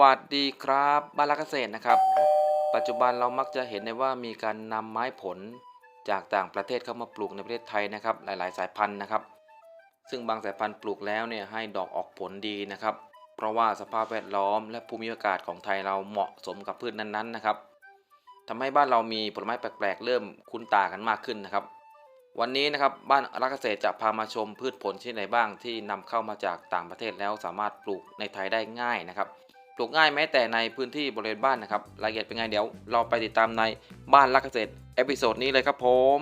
วัสดีครับบ้านรักเกษตรนะครับ ปัจจุบันเรามักจะเห็นได้ว่ามีการนำไม้ผลจากต่างประเทศเข้ามาปลูกในประเทศไทยนะครับ หลาย ๆ สายพันธุ์นะครับ ซึ่งบางสายพันธุ์ปลูกแล้วเนี่ยให้ดอกออกผลดีนะครับ เพราะว่าสภาพแวดล้อมและภูมิอากาศของไทยเราเหมาะสมกับพืชนั้น ๆ นะครับทำให้บ้านเรามีผลไม้แปลก ๆ เริ่มคุ้นตากันมากขึ้นนะครับ วันนี้นะครับบ้านรักเกษตรจะพามาชมพืชผลชนิดไหนบ้างที่นำเข้ามาจากต่างประเทศแล้วสามารถปลูกในไทยได้ง่ายนะครับ ปลูกง่ายแม้แต่ในพื้นที่บริเวณบ้านนะครับรายละเอียดเป็นไงเดี๋ยว เราไปติดตามในบ้านรักเกษตรเอพิโซดนี้เลยครับผม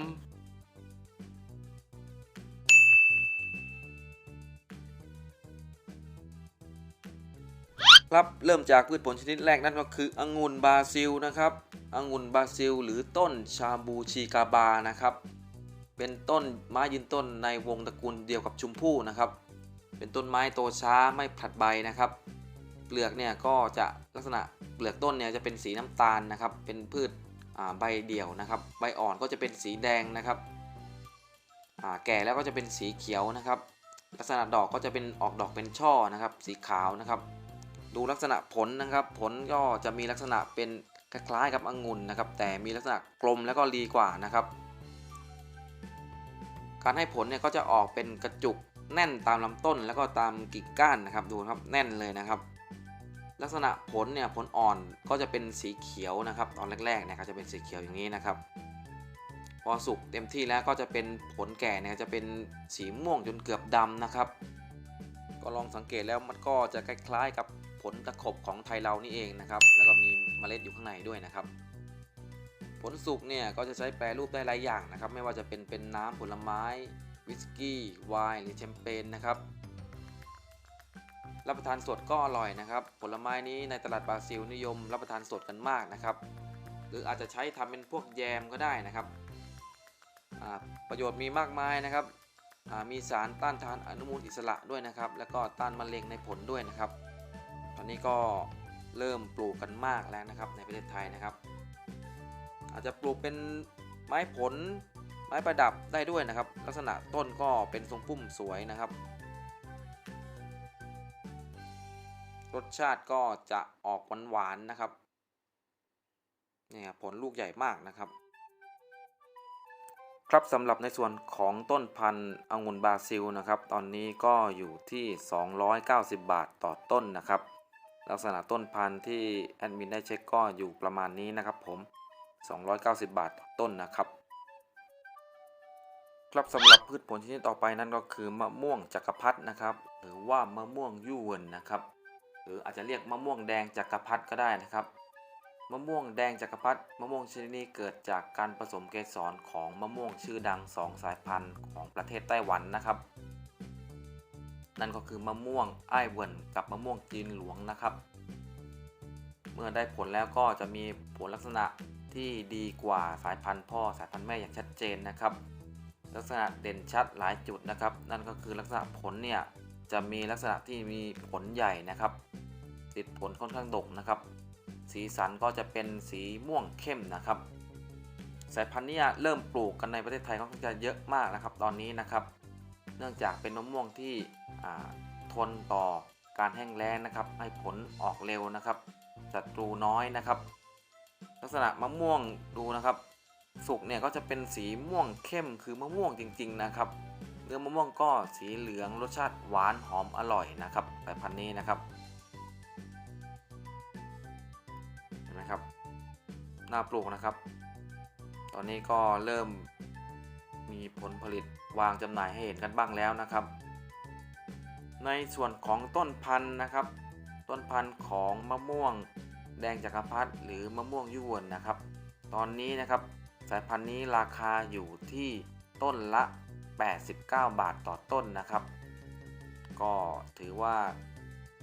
ครับเริ่มจากพืชผลชนิดแรกนั่นก็คือองุ่นบราซิลนะครับองุ่นบราซิล หรือต้นชาบูชิกาบานะครับ เป็นต้นไม้ยืนต้นในวงตระกูลเดียวกับชุมพู่นะครับ เป็นต้นไม้โตช้าไม่ผลัดใบนะครับ เปลือกเนี่ยก็จะลักษณะเปลือกต้นเนี่ยจะเป็นสีน้ำตาลนะครับ เป็นพืชใบเดี่ยวนะครับ ใบอ่อนก็จะเป็นสีแดงนะครับแก่แล้วก็จะเป็นสีเขียวนะครับ ลักษณะดอกก็จะเป็นออกดอกเป็นช่อนะครับ สีขาวนะครับ ดูลักษณะผลนะครับ ผลก็จะมีลักษณะเป็นคล้ายๆกับองุ่นนะครับ แต่มีลักษณะกลมแล้วก็รีกว่านะครับ การให้ผลเนี่ยก็จะออกเป็นกระจุกแน่นตามลำต้นแล้วก็ตามกิ่งก้านนะครับ ดูครับแน่นเลยนะครับ ลักษณะผลเนี่ยผลอ่อนก็จะเป็นสีเขียวนะครับ ตอนแรกๆนี่ยก็จะเป็นสีเขียวอย่างนี้นะครับ พอสุกเต็มที่แล้วก็จะเป็นผลแก่เนี่ยจะเป็นสีม่วงจนเกือบดำนะครับ ก็ลองสังเกตแล้วมันก็จะคล้ายๆกับผลตะขบของไทยเรานี่เองนะครับ แล้วก็มีเมล็ดอยู่ข้างในด้วยนะครับผลสุกเนี่ยก็จะใช้แปรรูปได้หลายอย่างนะครับ ไม่ว่าจะเป็นเป็นน้ำผลไม้วิสกี้ไวน์หรือแชมเปญนะครับ รับประทานสดก็อร่อยนะครับ ผลไม้นี้ในตลาดบราซิลนิยมรับประทานสดกันมากนะครับ หรืออาจจะใช้ทำเป็นพวกแยมก็ได้นะครับ ประโยชน์มีมากมายนะครับมีสารต้านทานอนุมูลอิสระด้วยนะครับ แล้วก็ต้านมะเร็งในผลด้วยนะครับ ตอนนี้ก็เริ่มปลูกกันมากแล้วนะครับ ในประเทศไทยนะครับ อาจจะปลูกเป็นไม้ผลไม้ประดับได้ด้วยนะครับ ลักษณะต้นก็เป็นทรงพุ่มสวยนะครับ รสชาติก็จะออกหวานๆนะครับนี่ครับผลลูกใหญ่มากนะครับ ครับสำหรับในส่วนของต้นพันธุ์องุ่นบราซิลนะครับ ตอนนี้ก็อยู่ที่ 290 บาทต่อต้นนะครับ ลักษณะต้นพันธุ์ที่แอดมินได้เช็คก็อยู่ประมาณนี้นะครับผม 290 บาทต่อต้นนะครับครับสำหรับพืชผลชนิดต่อไปนั่นก็คือมะม่วงจักรพรรดินะครับ หรือว่ามะม่วงยูเวนนะครับ หรืออาจจะเรียกมะม่วงแดงจักรพรรดิก็ได้นะครับมะม่วงแดงจักรพรรดิมะม่วงชนิดนี้เกิดจากการผสมเกสรของมะม่วงชื่อดังสองสายพันธุ์ของประเทศไต้หวันนะครับ นั่นก็คือมะม่วงไอ้เวินกับมะม่วงจีนหลวงนะครับ เมื่อได้ผลแล้วก็จะมีผลลักษณะที่ดีกว่าสายพันธุ์พ่อสายพันธุ์แม่อย่างชัดเจนนะครับ ลักษณะเด่นชัดหลายจุดนะครับ นั่นก็คือลักษณะผลเนี่ย จะมีลักษณะที่มีผลใหญ่นะครับ ติดผลค่อนข้างดกนะครับ สีสันก็จะเป็นสีม่วงเข้มนะครับ สายพันธุ์นี้เริ่มปลูกกันในประเทศไทยค่อนข้างจะเยอะมากนะครับ ตอนนี้นะครับ เนื่องจากเป็นมะม่วงที่ทนต่อการแห้งแล้งนะครับ ให้ผลออกเร็วนะครับศัตรูน้อยนะครับ ลักษณะมะม่วงดูนะครับ สุกเนี่ยก็จะเป็นสีม่วงเข้มคือมะม่วงจริง ๆ นะครับ เนื้อมะม่วงก็สีเหลืองรสชาติหวานหอมอร่อยนะครับสายพันธุ์นี้นะครับเห็นไหมครับน่าปลูกนะครับ ตอนนี้ก็เริ่มมีผลผลิตวางจำหน่ายให้เห็นกันบ้างแล้วนะครับ ในส่วนของต้นพันธุ์นะครับ ต้นพันธุ์ของมะม่วงแดงจักรพรรดิหรือมะม่วงยุ่วนนะครับ ตอนนี้นะครับสายพันธุ์นี้ราคาอยู่ที่ต้นละ 89 บาทต่อต้นนะครับ ก็ถือว่า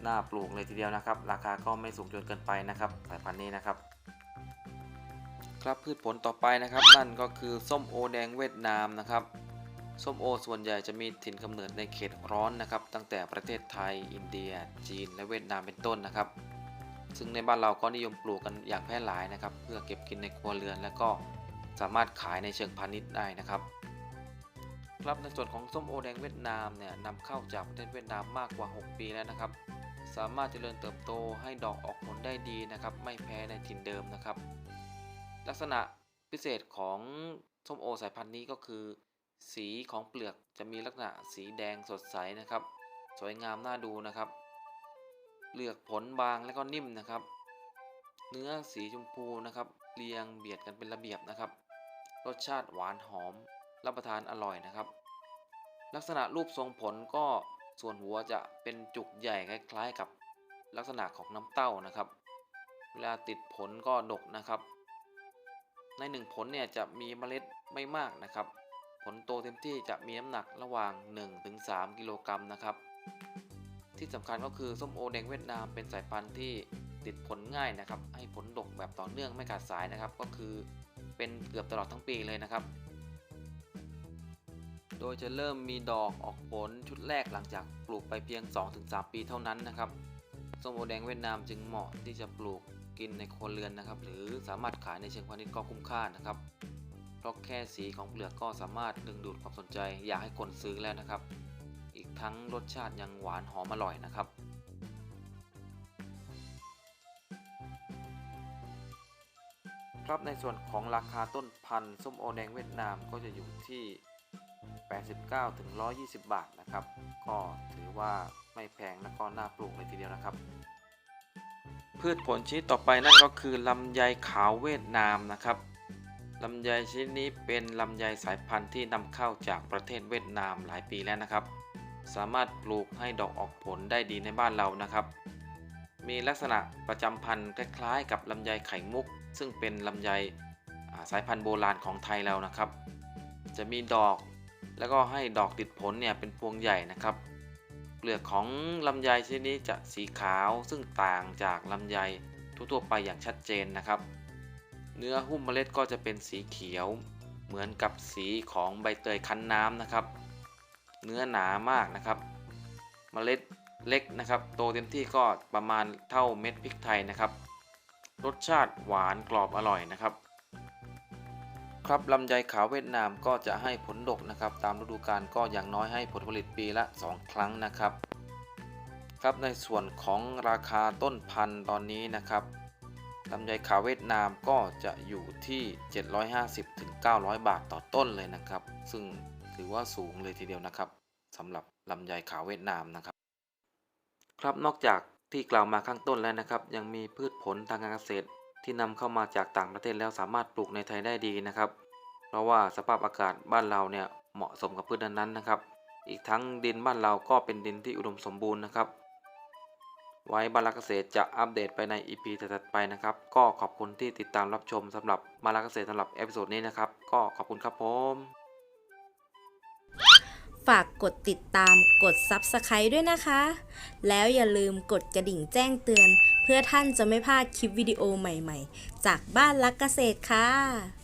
น่าปลูกเลยทีเดียวนะครับ ราคาก็ไม่สูงจนเกินไปนะครับ สายพันธุ์นี้นะครับ ครับพืชผลต่อไปนะครับ นั่นก็คือส้มโอแดงเวียดนามนะครับส้มโอส่วนใหญ่จะมีถิ่นกำเนิดในเขตร้อนนะครับ ตั้งแต่ประเทศไทย อินเดีย จีน และเวียดนามเป็นต้นนะครับ ซึ่งในบ้านเราก็นิยมปลูกกันอย่างแพร่หลายนะครับ เพื่อเก็บกินในครัวเรือน และก็สามารถขายในเชิงพาณิชย์ได้นะครับ ครับในส่วนของส้มโอแดงเวียดนามเนี่ยนำเข้าจากประเทศเวียดนามมากกว่า 6 ปีแล้วนะครับ สามารถเจริญเติบโตให้ดอกออกผลได้ดีนะครับ ไม่แพ้ในถิ่นเดิมนะครับ ลักษณะพิเศษของส้มโอสายพันธุ์นี้ก็คือ สีของเปลือกจะมีลักษณะสีแดงสดใสนะครับ สวยงามน่าดูนะครับเปลือกผลบางและก็นิ่มนะครับ เนื้อสีชมพูนะครับ เรียงเบียดกันเป็นระเบียบนะครับ รสชาติหวานหอม รับประทานอร่อยนะครับ ลักษณะรูปทรงผลก็ส่วนหัวจะเป็นจุกใหญ่คล้ายๆ กับลักษณะของน้ำเต้านะครับ เวลาติดผลก็ดกนะครับ ในหนึ่งผลเนี่ยจะมีเมล็ดไม่มากนะครับ ผลโตเต็มที่จะมีน้ำหนักระหว่าง 1-3 กิโลกรัมนะครับ ที่สำคัญก็คือส้มโอแดงเวียดนามเป็นสายพันธุ์ที่ติดผลง่ายนะครับ ให้ผลดกแบบต่อเนื่องไม่ขาดสายนะครับ ก็คือเป็นเกือบตลอดทั้งปีเลยนะครับ โดยจะเริ่มมีดอกออกผลชุดแรกหลังจากปลูกไปเพียง 2-3 ปีเท่านั้นนะครับส้มโอแดงเวียดนามจึงเหมาะที่จะปลูกกินในครัวเรือนนะครับ หรือสามารถขายในเชิงพาณิชย์ก็คุ้มค่านะครับ เพราะแค่สีของเปลือกก็สามารถดึงดูดความสนใจอยากให้คนซื้อแล้วนะครับ อีกทั้งรสชาติยังหวานหอมอร่อยนะครับครับในส่วนของราคาต้นพันธุ์ส้มโอแดงเวียดนามก็จะอยู่ที่ 89ถึง120 บาทนะครับ ก็ถือว่าไม่แพงและก็น่าปลูกเลยทีเดียวนะครับ พืชผลชนิดต่อไปนั่นก็คือลำไยขาวเวียดนามนะครับลำไยชนิดนี้เป็นลำไยสายพันธุ์ที่นำเข้าจากประเทศเวียดนามหลายปีแล้วนะครับ สามารถปลูกให้ดอกออกผลได้ดีในบ้านเรานะครับ มีลักษณะประจำพันธุ์คล้ายๆ กับลำไยไข่มุก ซึ่งเป็นลำไยสายพันธุ์โบราณของไทยเรานะครับ จะมีดอก แล้วก็ให้ดอกติดผลเนี่ยเป็นพวงใหญ่นะครับเปลือกของลำไยชนิดนี้จะสีขาวซึ่งต่างจากลำไยทั่วๆไปอย่างชัดเจนนะครับ เนื้อหุ้มเมล็ดก็จะเป็นสีเขียว เหมือนกับสีของใบเตยคั้นน้ำนะครับ เนื้อหนามากนะครับ เมล็ดเล็กนะครับ โตเต็มที่ก็ประมาณเท่าเม็ดพริกไทยนะครับ รสชาติหวานกรอบอร่อยนะครับ ครับลำไยขาวเวียดนามก็จะให้ผลดกนะครับ ตามฤดูกาลก็อย่างน้อยให้ผลผลิตปีละ 2 ครั้งนะครับ ครับในส่วนของราคาต้นพันธุ์ตอนนี้นะครับลำไยขาวเวียดนามก็จะอยู่ที่ 750ถึง900 บาทต่อต้นเลยนะครับ ซึ่งถือว่าสูงเลยทีเดียวนะครับสำหรับลำไยขาวเวียดนามนะครับ ครับนอกจากที่กล่าวมาข้างต้นแล้วนะครับ ยังมีพืชผลทางการเกษตร ที่นำเข้ามาจากต่างประเทศแล้วสามารถปลูกในไทยได้ดีนะครับ เพราะว่าสภาพอากาศบ้านเราเนี่ยเหมาะสมกับพืชนั้นๆนะครับ อีกทั้งดินบ้านเราก็เป็นดินที่อุดมสมบูรณ์นะครับ ไว้บาลานซ์เกษตรจะอัปเดตไปใน EP ถัดไปนะครับ ก็ขอบคุณที่ติดตามรับชมสำหรับบาลานซ์เกษตรสำหรับเอพิโซดนี้นะครับ ก็ขอบคุณครับผมฝากกดติดตามกด Subscribe ด้วยนะคะ แล้วอย่าลืมกดกระดิ่งแจ้งเตือน เพื่อท่านจะไม่พลาดคลิปวิดีโอใหม่ๆ จากบ้านรักเกษตรค่ะ